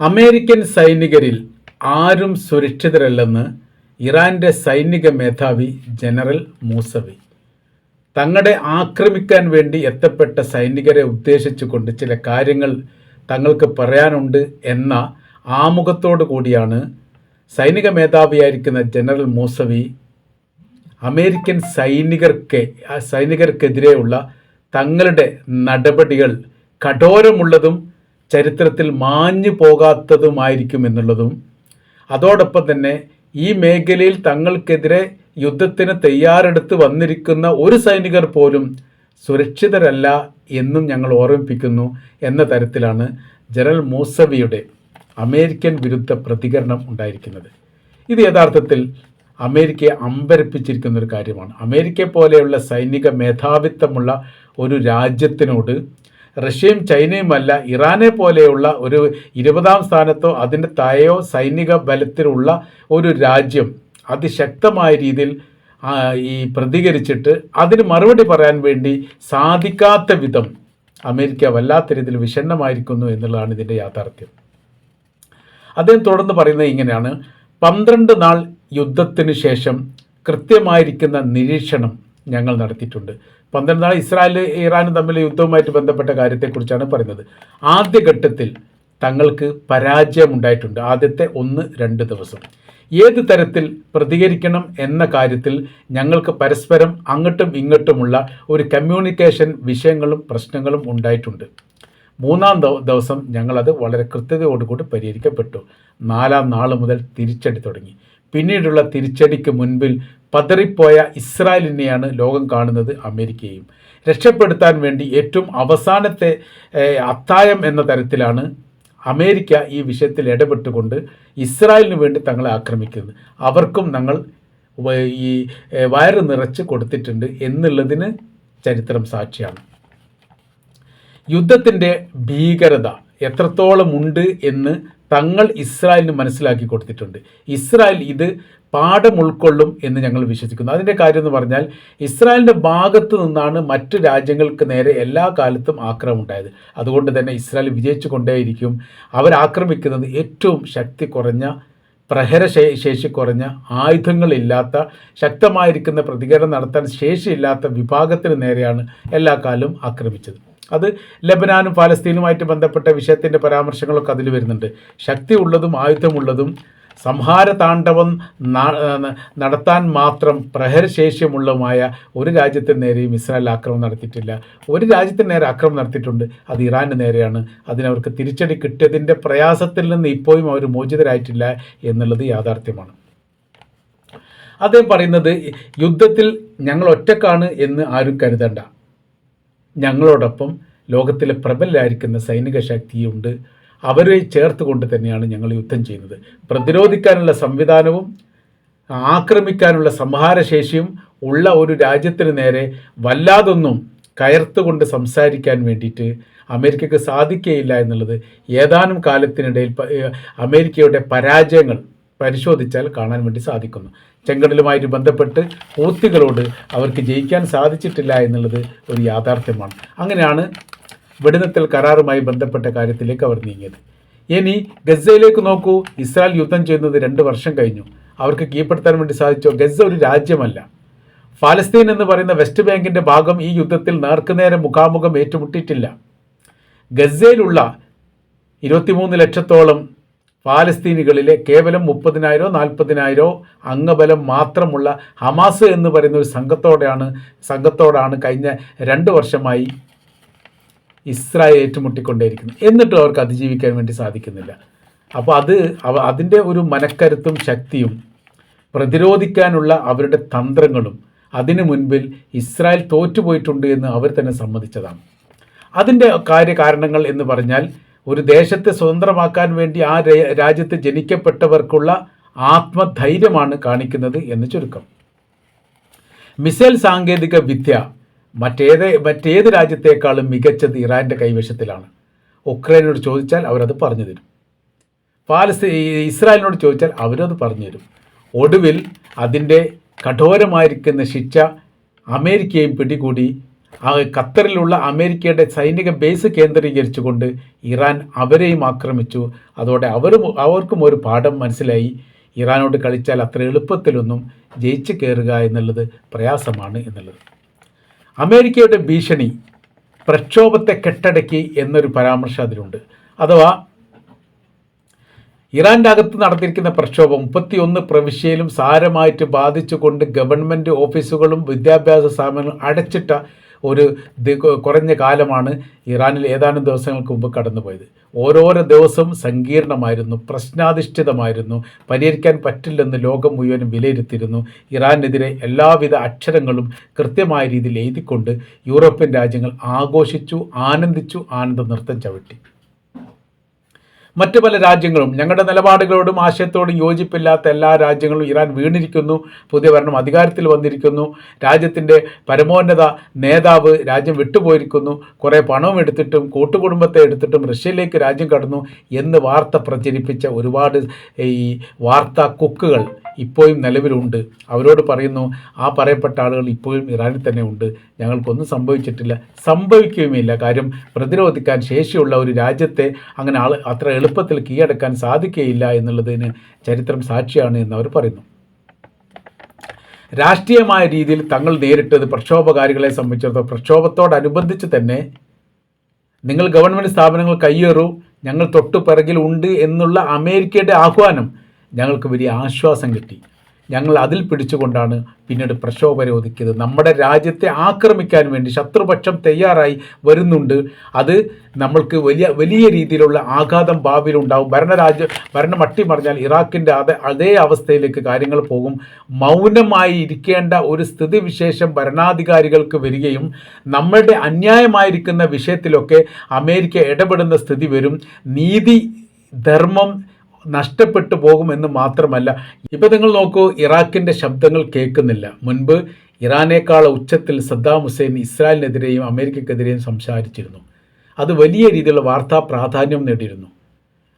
American സൈനികരിൽ ആരും സുരക്ഷിതരല്ലെന്ന് ഇറാന്റെ സൈനിക മേധാവി ജനറൽ മൂസവി. തങ്ങളെ ആക്രമിക്കാൻ വേണ്ടി എത്തപ്പെട്ട സൈനികരെ ഉദ്ദേശിച്ചുകൊണ്ട് ചില കാര്യങ്ങൾ തങ്ങൾക്ക് പറയാനുണ്ട് എന്ന ആമുഖത്തോടു കൂടിയാണ് സൈനിക മേധാവിയായിരിക്കുന്ന ജനറൽ മൂസവി അമേരിക്കൻ സൈനികർക്ക് സൈനികർക്കെതിരെയുള്ള തങ്ങളുടെ നടപടികൾ കഠോരമുള്ളതും ചരിത്രത്തിൽ മാഞ്ഞു പോകാത്തതുമായിരിക്കും എന്നുള്ളതും അതോടൊപ്പം തന്നെ ഈ മേഖലയിൽ തങ്ങൾക്കെതിരെ യുദ്ധത്തിന് തയ്യാറെടുത്ത് വന്നിരിക്കുന്ന ഒരു സൈനികർ പോലും സുരക്ഷിതരല്ല എന്നും ഞങ്ങൾ ഓർമ്മിപ്പിക്കുന്നു എന്ന തരത്തിലാണ് ജനറൽ മൂസവിയുടെ അമേരിക്കൻ വിരുദ്ധ പ്രതികരണം ഉണ്ടായിരിക്കുന്നത്. ഇത് യഥാർത്ഥത്തിൽ അമേരിക്കയെ അമ്പരപ്പിച്ചിരിക്കുന്ന ഒരു കാര്യമാണ്. അമേരിക്കയെ പോലെയുള്ള സൈനിക മേധാവിത്വമുള്ള ഒരു രാജ്യത്തിനോട് റഷ്യയും ചൈനയുമല്ല ഇറാനെ പോലെയുള്ള ഒരു ഇരുപതാം സ്ഥാനത്തോ അതിന്റെ താഴെയോ സൈനിക ബലത്തിലുള്ള ഒരു രാജ്യം അതിശക്തമായ രീതിയിൽ ഈ പ്രതികരിച്ചിട്ട് അതിന് മറുപടി പറയാൻ വേണ്ടി സാധിക്കാത്ത വിധം അമേരിക്ക വല്ലാത്ത രീതിയിൽ വിഷണ്ണമായിരിക്കുന്നു എന്നുള്ളതാണ് ഇതിന്റെ യാഥാർത്ഥ്യം. അദ്ദേഹം തുടർന്ന് പറയുന്നത് ഇങ്ങനെയാണ്. പന്ത്രണ്ട് നാൾ യുദ്ധത്തിന് ശേഷം കൃത്യമായിരിക്കുന്ന നിരീക്ഷണം ഞങ്ങൾ നടത്തിയിട്ടുണ്ട്. പന്ത്രണ്ടാൾ ഇസ്രായേൽ ഇറാനും തമ്മിൽ യുദ്ധവുമായിട്ട് ബന്ധപ്പെട്ട കാര്യത്തെക്കുറിച്ചാണ് പറയുന്നത്. ആദ്യഘട്ടത്തിൽ തങ്ങൾക്ക് പരാജയമുണ്ടായിട്ടുണ്ട്. ആദ്യത്തെ ഒന്ന് രണ്ട് ദിവസം. ഏത് തരത്തിൽ പ്രതികരിക്കണം എന്ന കാര്യത്തിൽ ഞങ്ങൾക്ക് പരസ്പരം അങ്ങോട്ടും ഇങ്ങോട്ടുമുള്ള ഒരു കമ്മ്യൂണിക്കേഷൻ വിഷയങ്ങളും പ്രശ്നങ്ങളും ഉണ്ടായിട്ടുണ്ട്. മൂന്നാം ദവ- ദിവസം ഞങ്ങളത് വളരെ കൃത്യതയോടുകൂടി പരിഹരിക്കപ്പെട്ടു. നാലാം നാൾ മുതൽ തിരിച്ചടി തുടങ്ങി. പിന്നീടുള്ള തിരിച്ചടിക്ക് മുൻപിൽ പതറിപ്പോയ ഇസ്രായേലിനെയാണ് ലോകം കാണുന്നത് അമേരിക്കയും. രക്ഷപ്പെടുത്താൻ വേണ്ടി ഏറ്റവും അവസാനത്തെ അത്തായം എന്ന തരത്തിലാണ് അമേരിക്ക ഈ വിഷയത്തിൽ ഇടപെട്ടുകൊണ്ട് ഇസ്രായേലിന് വേണ്ടി തങ്ങളെ ആക്രമിക്കുന്നത്. അവർക്കും ഞങ്ങൾ ഈ വയറ് നിറച്ച് കൊടുത്തിട്ടുണ്ട് എന്നുള്ളതിന് ചരിത്രം സാക്ഷിയാണ്. യുദ്ധത്തിന്റെ ഭീകരത എത്രത്തോളം ഉണ്ട് എന്ന് തങ്ങൾ ഇസ്രായേലിന് മനസ്സിലാക്കി കൊടുത്തിട്ടുണ്ട്. ഇസ്രായേൽ ഇത് പാഠം ഉൾക്കൊള്ളും എന്ന് ഞങ്ങൾ വിശ്വസിക്കുന്നു. അതിന്റെ കാര്യം എന്ന് പറഞ്ഞാൽ ഇസ്രായേലിന്റെ ഭാഗത്തു നിന്നാണ് മറ്റ് രാജ്യങ്ങൾക്ക് നേരെ എല്ലാ കാലത്തും ആക്രമം ഉണ്ടായത്. അതുകൊണ്ട് തന്നെ ഇസ്രായേൽ വിജയിച്ചു കൊണ്ടേയിരിക്കും. അവരാക്രമിക്കുന്നത് ഏറ്റവും ശക്തി കുറഞ്ഞ പ്രഹര ശേ- ശേഷി കുറഞ്ഞ ആയുധങ്ങളില്ലാത്ത ശക്തമായിരിക്കുന്ന പ്രതികരണം നടത്താൻ ശേഷിയില്ലാത്ത വിഭാഗത്തിന് നേരെയാണ് എല്ലാ കാലവും ആക്രമിച്ചത്. അത് ലബനാനും ഫലസ്തീനുമായിട്ട് ബന്ധപ്പെട്ട വിഷയത്തിന്റെ പരാമർശങ്ങളൊക്കെ അതിൽ വരുന്നുണ്ട്. ശക്തി ഉള്ളതും ആയുധമുള്ളതും സംഹാര താണ്ഡവം നാ- നടത്താൻ മാത്രം പ്രഹരശേഷിയുമുള്ളതുമായ ഒരു രാജ്യത്തിന് നേരെയും ഇസ്രായേൽ ആക്രമണം നടത്തിയിട്ടില്ല. ഒരു രാജ്യത്തിന് നേരെ ആക്രമണം നടത്തിയിട്ടുണ്ട്. അത് ഇറാന് നേരെയാണ്. അതിനവർക്ക് തിരിച്ചടി കിട്ടിയതിന്റെ പ്രയാസത്തിൽ നിന്ന് ഇപ്പോഴും അവർ മോചിതരായിട്ടില്ല എന്നുള്ളത് യാഥാർത്ഥ്യമാണ്. അദ്ദേഹം പറയുന്നത് യുദ്ധത്തിൽ ഞങ്ങൾ ഒറ്റക്കാണ് എന്ന് ആരും കരുതണ്ട. ഞങ്ങളോടൊപ്പം ലോകത്തിലെ പ്രബലരായിരിക്കുന്ന സൈനിക ശക്തിയുണ്ട്. അവരെ ചേർത്തുകൊണ്ട് തന്നെയാണ് ഞങ്ങൾ യുദ്ധം ചെയ്യുന്നത്. പ്രതിരോധിക്കാനുള്ള സംവിധാനവും ആക്രമിക്കാനുള്ള സംഹാരശേഷിയും ഉള്ള ഒരു രാജ്യത്തിന് നേരെ വല്ലാതൊന്നും കയർത്തുകൊണ്ട് സംസാരിക്കാൻ വേണ്ടിയിട്ട് അമേരിക്കക്ക് സാധിക്കുകയില്ല എന്നുള്ളത് ഏതാനും കാലത്തിനിടയിൽ അമേരിക്കയുടെ പരാജയങ്ങൾ പരിശോധിച്ചാൽ കാണാൻ വേണ്ടി സാധിക്കുന്നു. ചെങ്കടലുമായിട്ട് ബന്ധപ്പെട്ട് പൂർത്തികളോട് അവർക്ക് ജയിക്കാൻ സാധിച്ചിട്ടില്ല എന്നുള്ളത് ഒരു യാഥാർത്ഥ്യമാണ്. അങ്ങനെയാണ് വെടിനിർത്തൽ കരാറുമായി ബന്ധപ്പെട്ട കാര്യത്തിലേക്ക് അവർ നീങ്ങിയത്. ഇനി ഗസയിലേക്ക് നോക്കൂ ഇസ്രായേൽ യുദ്ധം ചെയ്യുന്നത് രണ്ട് വർഷം കഴിഞ്ഞു. അവർക്ക് കീഴ്പ്പെടുത്താൻ വേണ്ടി സാധിച്ചോ? ഗസ ഒരു രാജ്യമല്ല. ഫലസ്തീൻ എന്ന് പറയുന്ന വെസ്റ്റ് ബാങ്കിന്റെ ഭാഗം ഈ യുദ്ധത്തിൽ നേർക്കുനേരെ മുഖാമുഖം ഏറ്റുമുട്ടിയിട്ടില്ല. ഗസയിലുള്ള ഇരുപത്തിമൂന്ന് ലക്ഷത്തോളം ഫാലസ്തീനികളിലെ കേവലം മുപ്പതിനായിരോ നാൽപ്പതിനായിരോ അംഗബലം മാത്രമുള്ള ഹമാസ് എന്ന് പറയുന്ന ഒരു സംഘത്തോടെയാണ് സംഘത്തോടാണ് കഴിഞ്ഞ രണ്ട് വർഷമായി ഇസ്രായേൽ ഏറ്റുമുട്ടിക്കൊണ്ടേയിരിക്കുന്നു. എന്നിട്ടും അവർക്ക് അതിജീവിക്കാൻ വേണ്ടി സാധിക്കുന്നില്ല. അപ്പോൾ അത് അതിന്റെ ഒരു മനക്കരുത്തും ശക്തിയും പ്രതിരോധിക്കാനുള്ള അവരുടെ തന്ത്രങ്ങളും അതിനു മുൻപിൽ ഇസ്രായേൽ തോറ്റുപോയിട്ടുണ്ട് എന്ന് അവർ തന്നെ സമ്മതിച്ചതാണ്. അതിന്റെ കാര്യകാരണങ്ങൾ എന്ന് പറഞ്ഞാൽ ഒരു ദേശത്തെ സ്വതന്ത്രമാക്കാൻ വേണ്ടി ആ രാജ്യത്ത് ജനിക്കപ്പെട്ടവർക്കുള്ള ആത്മധൈര്യമാണ് കാണിക്കുന്നത് എന്ന് ചുരുക്കം. മിസൈൽ സാങ്കേതിക വിദ്യ മറ്റേത് മറ്റേത് രാജ്യത്തേക്കാളും മികച്ചത് ഇറാന്റെ കൈവശത്തിലാണ്. ഉക്രൈനോട് ചോദിച്ചാൽ അവരത് പറഞ്ഞു തരും. പാലസ്തീ ഇസ്രായേലിനോട് ചോദിച്ചാൽ അവരത് പറഞ്ഞു തരും. ഒടുവിൽ അതിന്റെ കഠോരമായിരിക്കുന്ന ശിക്ഷ അമേരിക്കയും പിടികൂടി. ആ ഖത്തറിലുള്ള അമേരിക്കയുടെ സൈനിക ബേസ് കേന്ദ്രീകരിച്ചുകൊണ്ട് ഇറാൻ അവരെയും ആക്രമിച്ചു. അതോടെ അവരും അവർക്കും ഒരു പാഠം മനസ്സിലായി. ഇറാനോട് കളിച്ചാൽ അത്ര എളുപ്പത്തിലൊന്നും ജയിച്ചു കയറുക എന്നുള്ളത് പ്രയാസമാണ് എന്നുള്ളത്. അമേരിക്കയുടെ ഭീഷണി പ്രക്ഷോഭത്തെ കെട്ടടക്കി എന്നൊരു പരാമർശം അതിലുണ്ട്. അഥവാ ഇറാന്റെ അകത്ത് നടത്തിയിരിക്കുന്ന പ്രക്ഷോഭം മുപ്പത്തിയൊന്ന് പ്രവിശ്യയിലും സാരമായിട്ട് ബാധിച്ചുകൊണ്ട് ഗവൺമെന്റ് ഓഫീസുകളും വിദ്യാഭ്യാസ സ്ഥാപനങ്ങളും അടച്ചിട്ട ഒരു കുറഞ്ഞ കാലമാണ് ഇറാനിൽ ഏതാനും ദിവസങ്ങൾക്ക് മുമ്പ് കടന്നുപോയത്. ഓരോരോ ദിവസവും സങ്കീർണമായിരുന്നു പ്രശ്നാധിഷ്ഠിതമായിരുന്നു പരിഹരിക്കാൻ പറ്റില്ലെന്ന് ലോകം മുഴുവനും വിലയിരുത്തിയിരുന്നു. ഇറാനെതിരെ എല്ലാവിധ അക്ഷരങ്ങളും കൃത്യമായ രീതിയിൽ എഴുതിക്കൊണ്ട് യൂറോപ്യൻ രാജ്യങ്ങൾ ആഘോഷിച്ചു ആനന്ദിച്ചു ആനന്ദ നൃത്തം ചവിട്ടി. മറ്റു പല രാജ്യങ്ങളും ഞങ്ങളുടെ നിലപാടുകളോടും ആശയത്തോടും യോജിപ്പില്ലാത്ത എല്ലാ രാജ്യങ്ങളും ഇറാൻ വീണിരിക്കുന്നു പുതിയ ഭരണം അധികാരത്തിൽ വന്നിരിക്കുന്നു രാജ്യത്തിന്റെ പരമോന്നത നേതാവ് രാജ്യം വിട്ടുപോയിരിക്കുന്നു കുറേ പണവും എടുത്തിട്ടും കൂട്ടുകുടുംബത്തെ എടുത്തിട്ടും റഷ്യയിലേക്ക് രാജ്യം കടന്നു എന്ന് വാർത്ത പ്രചരിപ്പിച്ച ഒരുപാട് ഈ വാർത്താ കുക്കുകൾ. ഇപ്പോഴും നിലവിലുണ്ട്. അവരോട് പറയുന്നു ആ പറയപ്പെട്ട ആളുകൾ ഇപ്പോഴും ഇറാനിൽ തന്നെ ഉണ്ട്. ഞങ്ങൾക്കൊന്നും സംഭവിച്ചിട്ടില്ല. സംഭവിക്കുകയുമില്ല. കാര്യം പ്രതിരോധിക്കാൻ ശേഷിയുള്ള ഒരു രാജ്യത്തെ അങ്ങനെ ആൾ അത്ര എളുപ്പത്തിൽ കീഴടക്കാൻ സാധിക്കുകയില്ല എന്നുള്ളതിന് ചരിത്രം സാക്ഷിയാണ് എന്ന് അവർ പറയുന്നു. രാഷ്ട്രീയമായ രീതിയിൽ തങ്ങൾ നേരിട്ടത് പ്രക്ഷോഭകാരികളെ സംബന്ധിച്ചിടത്തോളം പ്രക്ഷോഭത്തോടനുബന്ധിച്ച് തന്നെ നിങ്ങൾ ഗവൺമെന്റ് സ്ഥാപനങ്ങൾ കയ്യേറൂ ഞങ്ങൾ തൊട്ടു പിറകിൽ ഉണ്ട് എന്നുള്ള അമേരിക്കയുടെ ആഹ്വാനം ഞങ്ങൾക്ക് വലിയ ആശ്വാസം കിട്ടി. ഞങ്ങൾ അതിൽ പിടിച്ചുകൊണ്ടാണ് പിന്നീട് പ്രക്ഷോഭരോധിക്കുന്നത് നമ്മുടെ രാജ്യത്തെ ആക്രമിക്കാൻ വേണ്ടി ശത്രുപക്ഷം തയ്യാറായി വരുന്നുണ്ട്. അത് നമ്മൾക്ക് വലിയ വലിയ രീതിയിലുള്ള ആഘാതം ഭാവിയിലുണ്ടാവും ഭരണരാജ്യ ഭരണം അട്ടിമറിഞ്ഞാൽ ഇറാഖിന്റെ അതേ അതേ അവസ്ഥയിലേക്ക് കാര്യങ്ങൾ പോകും. മൗനമായി ഇരിക്കേണ്ട ഒരു സ്ഥിതിവിശേഷം ഭരണാധികാരികൾക്ക് വരികയും നമ്മളുടെ അന്യായമായിരിക്കുന്ന വിഷയത്തിലൊക്കെ അമേരിക്ക ഇടപെടുന്ന സ്ഥിതി വരും. നീതി ധർമ്മം നഷ്ടപ്പെട്ടു പോകുമെന്ന് മാത്രമല്ല ഇപ്പം നിങ്ങൾ നോക്കൂ ഇറാഖിന്റെ ശബ്ദങ്ങൾ കേൾക്കുന്നില്ല. മുൻപ് ഇറാനേക്കാൾ ഉച്ചത്തിൽ സദ്ദാം ഹുസൈൻ ഇസ്രായേലിനെതിരെയും അമേരിക്കക്കെതിരെയും സംസാരിച്ചിരുന്നു. അത് വലിയ രീതിയിലുള്ള വാർത്താ പ്രാധാന്യം നേടിയിരുന്നു.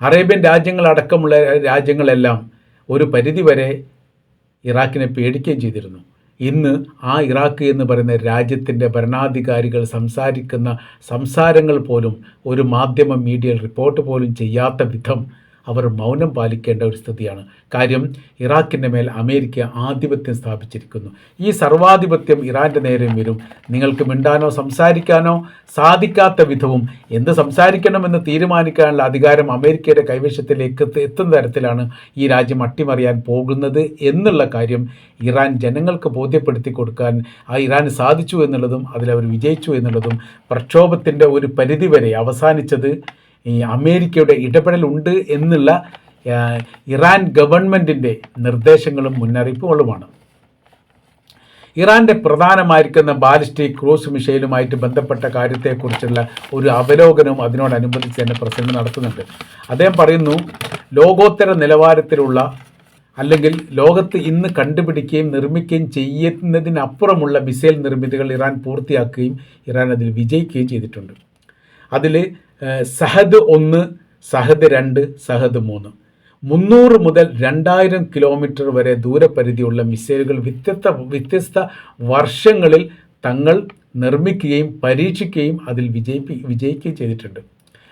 അറേബ്യൻ രാജ്യങ്ങളടക്കമുള്ള രാജ്യങ്ങളെല്ലാം ഒരു പരിധിവരെ ഇറാഖിനെ പേടിക്കുകയും ചെയ്തിരുന്നു. ഇന്ന് ആ ഇറാഖ് എന്ന് പറയുന്ന രാജ്യത്തിന്റെ ഭരണാധികാരികൾ സംസാരിക്കുന്ന സംസാരങ്ങൾ പോലും ഒരു മാധ്യമ മീഡിയ റിപ്പോർട്ട് പോലും ചെയ്യാത്ത വിധം അവർ മൗനം പാലിക്കേണ്ട ഒരു സ്ഥിതിയാണ്. കാര്യം ഇറാഖിന്റെ മേൽ അമേരിക്ക ആധിപത്യം സ്ഥാപിച്ചിരിക്കുന്നു. ഈ സർവാധിപത്യം ഇറാന്റെ നേരെ വരും. നിങ്ങൾക്ക് മിണ്ടാനോ സംസാരിക്കാനോ സാധിക്കാത്ത വിധവും എന്ത് സംസാരിക്കണമെന്ന് തീരുമാനിക്കാനുള്ള അധികാരം അമേരിക്കയുടെ കൈവശത്തിലേക്ക് എത്ത- എത്തുന്ന തരത്തിലാണ് ഈ രാജ്യം അട്ടിമറിയാൻ പോകുന്നത് എന്നുള്ള കാര്യം ഇറാൻ ജനങ്ങൾക്ക് ബോധ്യപ്പെടുത്തി കൊടുക്കാൻ ആ ഇറാന് സാധിച്ചു എന്നുള്ളതും അതിലവർ വിജയിച്ചു എന്നുള്ളതും പ്രക്ഷോഭത്തിന്റെ ഒരു പരിധിവരെ അവസാനിച്ചത് ഈ അമേരിക്കയുടെ ഇടപെടലുണ്ട് എന്നുള്ള ഇറാൻ ഗവൺമെന്റിന്റെ നിർദ്ദേശങ്ങളും മുന്നറിയിപ്പുകളുമാണ്. ഇറാന്റെ പ്രധാനമായിരിക്കുന്ന ബാലിസ്റ്റിക് ക്രൂസ് മിസൈലുമായിട്ട് ബന്ധപ്പെട്ട കാര്യത്തെക്കുറിച്ചുള്ള ഒരു അവലോകനവും അതിനോടനുബന്ധിച്ച് തന്നെ പ്രസിഡന്റ് നടത്തുന്നുണ്ട്. അദ്ദേഹം പറയുന്നു ലോകോത്തര നിലവാരത്തിലുള്ള അല്ലെങ്കിൽ ലോകത്ത് ഇന്ന് കണ്ടുപിടിക്കുകയും നിർമ്മിക്കുകയും ചെയ്യുന്നതിനപ്പുറമുള്ള മിസൈൽ നിർമ്മിതികൾ ഇറാൻ പൂർത്തിയാക്കുകയും ഇറാൻ അതിൽ വിജയിക്കുകയും ചെയ്തിട്ടുണ്ട്. അതിൽ സഹദ് ഒന്ന് സഹദ് രണ്ട് സഹദ് മൂന്ന്. മുന്നൂറ് മുതൽ രണ്ടായിരം കിലോമീറ്റർ വരെ ദൂരപരിധിയുള്ള മിസൈലുകൾ വ്യത്യസ്ത വ്യത്യസ്ത വർഷങ്ങളിൽ തങ്ങൾ നിർമ്മിക്കുകയും പരീക്ഷിക്കുകയും അതിൽ വിജയിപ്പി വിജയിക്കുകയും ചെയ്തിട്ടുണ്ട്.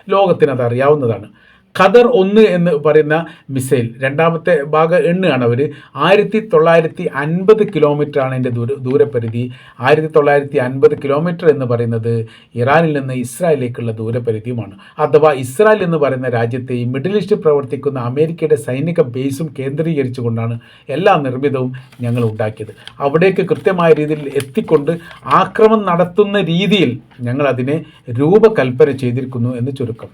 ലോകത്തിന് അത് അറിയാവുന്നതാണ് ഖദർ ഒന്ന് എന്ന് പറയുന്ന മിസൈൽ. രണ്ടാമത്തെ ഭാഗം എണ്ണുകയാണ് അവർ ആയിരത്തി തൊള്ളായിരത്തി അൻപത് കിലോമീറ്ററാണ് എന്റെ ദൂര ദൂരപരിധി. ആയിരത്തി തൊള്ളായിരത്തി അൻപത് കിലോമീറ്റർ എന്ന് പറയുന്നത് ഇറാനിൽ നിന്ന് ഇസ്രായേലിലേക്കുള്ള ദൂരപരിധിയുമാണ്. അഥവാ ഇസ്രായേൽ എന്ന് പറയുന്ന രാജ്യത്തെ ഈ മിഡിൽ ഈസ്റ്റ് പ്രവർത്തിക്കുന്ന അമേരിക്കയുടെ സൈനിക ബേസും കേന്ദ്രീകരിച്ചുകൊണ്ടാണ് എല്ലാ നിർമ്മിതവും ഞങ്ങൾ ഉണ്ടാക്കിയത്. അവിടേക്ക് കൃത്യമായ രീതിയിൽ എത്തിക്കൊണ്ട് ആക്രമം നടത്തുന്ന രീതിയിൽ ഞങ്ങൾ അതിനെ രൂപകൽപ്പന ചെയ്തിരിക്കുന്നു എന്ന് ചുരുക്കം.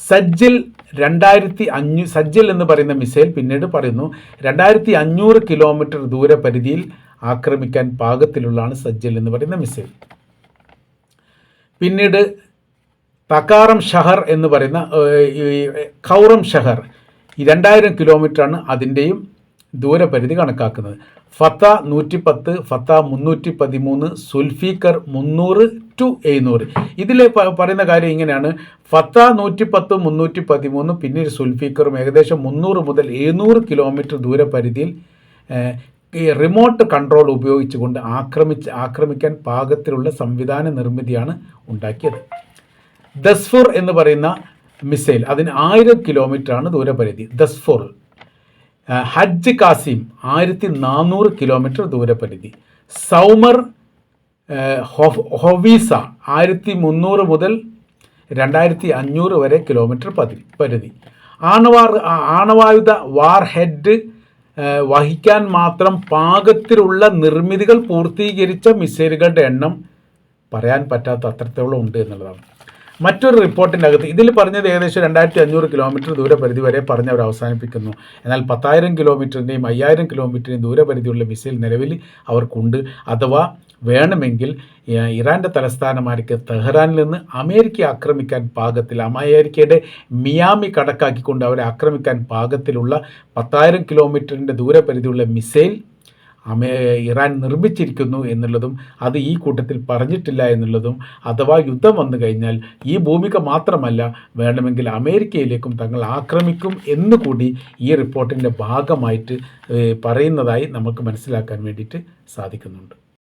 സജ്ജിൽ രണ്ടായിരത്തി അഞ്ഞൂ സജ്ജിൽ എന്ന് പറയുന്ന മിസൈൽ പിന്നീട് പറയുന്നു രണ്ടായിരത്തി അഞ്ഞൂറ് കിലോമീറ്റർ ദൂരപരിധിയിൽ ആക്രമിക്കാൻ പാകത്തിലുള്ളതാണ് സജ്ജിൽ എന്ന് പറയുന്ന മിസൈൽ. പിന്നീട് തക്കാറം ഷഹർ എന്ന് പറയുന്ന ഖൗറം ഷഹർ. രണ്ടായിരം കിലോമീറ്ററാണ് അതിന്റെയും ദൂരപരിധി കണക്കാക്കുന്നത്. ഫത്ത നൂറ്റി പത്ത് ഫത്ത മുന്നൂറ്റി പതിമൂന്ന് സുൽഫീക്കർ മുന്നൂറ് ടു എഴുന്നൂറ്. ഇതിൽ പറയുന്ന കാര്യം ഇങ്ങനെയാണ്. ഫത്ത നൂറ്റി പത്ത് മുന്നൂറ്റി പതിമൂന്ന് പിന്നീട് സുൽഫീക്കറും ഏകദേശം മുന്നൂറ് മുതൽ എഴുന്നൂറ് കിലോമീറ്റർ ദൂരപരിധിയിൽ ഈ റിമോട്ട് കൺട്രോൾ ഉപയോഗിച്ചുകൊണ്ട് ആക്രമിച്ച് ആക്രമിക്കാൻ പാകത്തിലുള്ള സംവിധാന നിർമ്മിതിയാണ് ഉണ്ടാക്കിയത്. ദസ്ഫോർ എന്ന് പറയുന്ന മിസൈൽ അതിന് ആയിരം കിലോമീറ്ററാണ് ദൂരപരിധി. ദസ്ഫോർ. ഹജ്ജ് കാസിം ആയിരത്തി നാനൂറ് കിലോമീറ്റർ ദൂരപരിധി. സൗമർ ഹൊവീസ ആയിരത്തി മുന്നൂറ് മുതൽ രണ്ടായിരത്തി അഞ്ഞൂറ് വരെ കിലോമീറ്റർ പതി പരിധി. ആണവാർ ആണവായുധ വാർ ഹെഡ് വഹിക്കാൻ മാത്രം പാകത്തിലുള്ള നിർമ്മിതികൾ പൂർത്തീകരിച്ച മിസൈലുകളുടെ എണ്ണം പറയാൻ പറ്റാത്ത അത്രത്തോളം ഉണ്ട് എന്നുള്ളതാണ്. മറ്റൊരു റിപ്പോർട്ടിന്റെ അകത്ത് ഇതിൽ പറഞ്ഞത് ഏകദേശം രണ്ടായിരത്തി അഞ്ഞൂറ് കിലോമീറ്റർ ദൂരപരിധി വരെ പറഞ്ഞ് അവർ അവസാനിപ്പിക്കുന്നു. എന്നാൽ പത്തായിരം കിലോമീറ്ററിന്റെയും അയ്യായിരം കിലോമീറ്ററിന്റെയും ദൂരപരിധിയുള്ള മിസൈൽ നിലവിൽ അവർക്കുണ്ട്. അഥവാ വേണമെങ്കിൽ ഇറാന്റെ തലസ്ഥാനമായിരിക്കും തെഹ്റാനിൽ നിന്ന് അമേരിക്ക ആക്രമിക്കാൻ പാകത്തിൽ അമേരിക്കയുടെ മിയാമി കടക്കാക്കിക്കൊണ്ട് അവരെ ആക്രമിക്കാൻ പാകത്തിലുള്ള പത്തായിരം കിലോമീറ്ററിന്റെ ദൂരപരിധിയുള്ള മിസൈൽ അമേ ഇറാൻ നിർമ്മിച്ചിരിക്കുന്നു എന്നുള്ളതും അത് ഈ കൂട്ടത്തിൽ പറഞ്ഞിട്ടില്ല എന്നുള്ളതും അഥവാ യുദ്ധം വന്നു കഴിഞ്ഞാൽ ഈ ഭൂമിക മാത്രമല്ല വേണമെങ്കിൽ അമേരിക്കയിലേക്കും തങ്ങൾ ആക്രമിക്കും എന്നുകൂടി ഈ റിപ്പോർട്ടിന്റെ ഭാഗമായിട്ട് പറയുന്നതായി നമുക്ക് മനസ്സിലാക്കാൻ വേണ്ടിയിട്ട് സാധിക്കുന്നുണ്ട്.